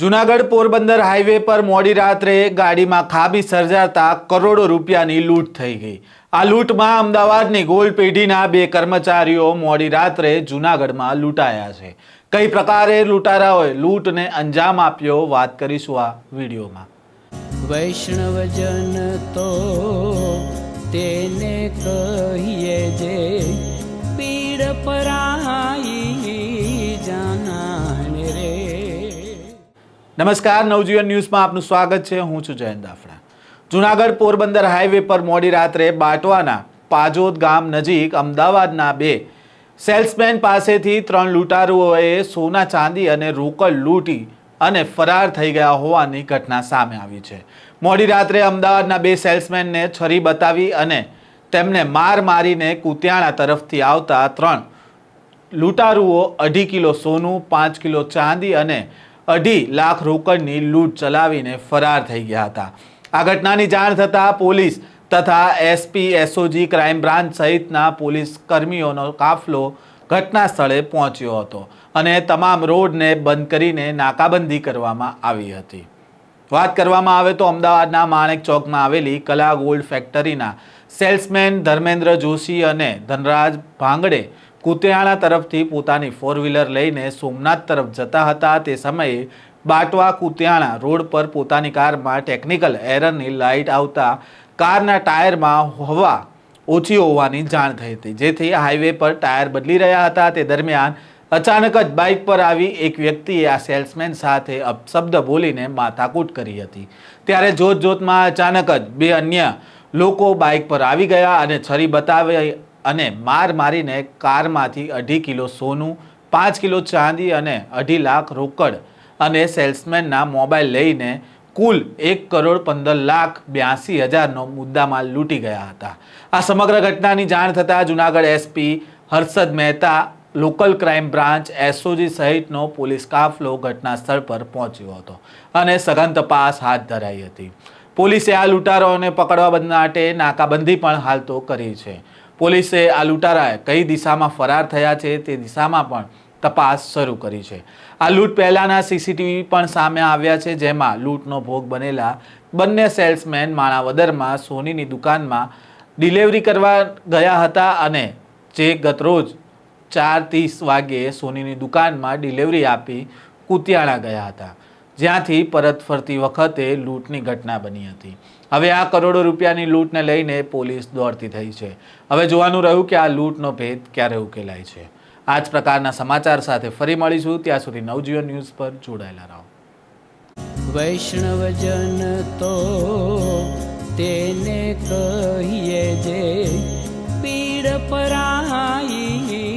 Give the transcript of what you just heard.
Junagadh Porbandar highway પર મોડી રાત્રે ગાડીમાં ખાબી સર્જાતા કરોડો રૂપિયાની લૂંટ થઈ ગઈ. આ લૂંટમાં અમદાવાદની ગોલ્ડ પેઢીના બે કર્મચારીઓ મોડી રાત્રે જુનાગઢમાં લૂંટાયા છે. કઈ પ્રકારે લૂંટારાઓએ લૂંટને અંજામ આપ્યો વાત કરીશું આ વિડીયોમાં. વૈષ્ણવજન તો તેને કહીએ જે નમસ્કાર, નવજીવન ન્યૂઝમાં આપનું સ્વાગત છે. હું છું જયંત દાફડા. જુનાગઢ પોરબંદર હાઈવે પર મોડી રાત્રે બાટવાના પાજોદ ગામ નજીક અમદાવાદના બે સેલ્સમેન પાસેથી ત્રણ લૂંટારુઓએ સોના ચાંદી અને રોકડ લૂંટી અને ફરાર થઈ ગયા હોવાની ઘટના સામે આવી છે. મોડી રાત્રે અમદાવાદના બે સેલ્સમેનને છરી બતાવી અને તેમને માર મારીને કુતિયાણા તરફથી આવતા ત્રણ લૂંટારુઓ અઢી કિલો સોનું, પાંચ કિલો ચાંદી અને અઢી લાખ રોકડની લૂંટ ચલાવીને ફરાર થઈ ગયા હતા. આ ઘટનાની જાણ થતાં પોલીસ તથા એસપી, એસઓજી, ક્રાઇમ બ્રાન્ચ સહિતના પોલીસ કર્મીઓનો કાફલો ઘટના સ્થળે પહોંચ્યો હતો અને તમામ રોડને બંધ કરીને નાકાબંધી કરવામાં આવી હતી. વાત કરવામાં આવે તો અમદાવાદના માણેક ચોકમાં આવેલી કલા ગોલ્ડ ફેક્ટરીના સેલ્સમેન ધર્મેન્દ્ર જોશી અને ધનરાજ ભાંગડે કુતિયાણા તરફથી પોતાની ફોર વ્હીલર લઈને સોમનાથ તરફ જતા હતા. તે સમયે બાટવા કુતિયાણા રોડ પર પોતાની કારમાં ટેકનિકલ એરરની લાઇટ આવતા કારના ટાયરમાં હવા ઓછી હોવાની જાણ થઈ હતી. જેથી હાઈવે પર ટાયર બદલી રહ્યા હતા. તે દરમિયાન અચાનક જ બાઇક પર આવી એક વ્યક્તિએ આ સેલ્સમેન સાથે અપશબ્દ બોલીને માથાકૂટ કરી હતી. ત્યારે જોત જોતમાં અચાનક જ બે અન્ય લોકો બાઇક પર આવી ગયા અને છરી બતાવી અને માર મારીને કારમાંથી અઢી કિલો સોનું, પાંચ કિલો ચાંદી અને અઢી લાખ રોકડ અને સેલ્સમેનના મોબાઈલ લઈને કુલ એક કરોડ પંદર લાખ બ્યાસી હજારનો મુદ્દામાલ લૂંટી ગયા હતા. આ સમગ્ર ઘટનાની જાણ થતાં Junagadh SP Harshad Mehta local crime branch SOG સહિતનો પોલીસ કાફલો ઘટના સ્થળ પર પહોંચ્યો હતો અને સઘન તપાસ હાથ ધરાઈ હતી. પોલીસે આ લૂંટારોને પકડવા માટે નાકાબંધી પણ હાલ તો કરી છે. પોલીસે આ લૂંટારાએ કઈ દિશામાં ફરાર થયા છે તે દિશામાં પણ તપાસ શરૂ કરી છે. આ લૂંટ પહેલાંના સીસીટીવી પણ સામે આવ્યા છે, જેમાં લૂંટનો ભોગ બનેલા બંને સેલ્સમેન માણાવદરમાં સોનીની દુકાનમાં ડિલિવરી કરવા ગયા હતા અને જે ગતરોજ ચાર ત્રીસ વાગ્યે સોનીની દુકાનમાં ડિલિવરી આપી કુતિયાણા ગયા હતા. જ્યાંથી પરત ફરતી વખતે લૂંટની ઘટના બની હતી. હવે આ કરોડો રૂપિયાની લૂંટને લઈને પોલીસ દોડતી થઈ છે. હવે જોવાનું રહ્યું કે આ લૂંટનો ભેદ ક્યારે ઉકેલાય છે. આ જ પ્રકારના સમાચાર સાથે ફરી મળીશું. ત્યાં સુધી નવજીવન ન્યૂઝ પર જોડાયેલા રહો. વૈષ્ણવજન તો તેને કહીએ જે પીડ પરાઈ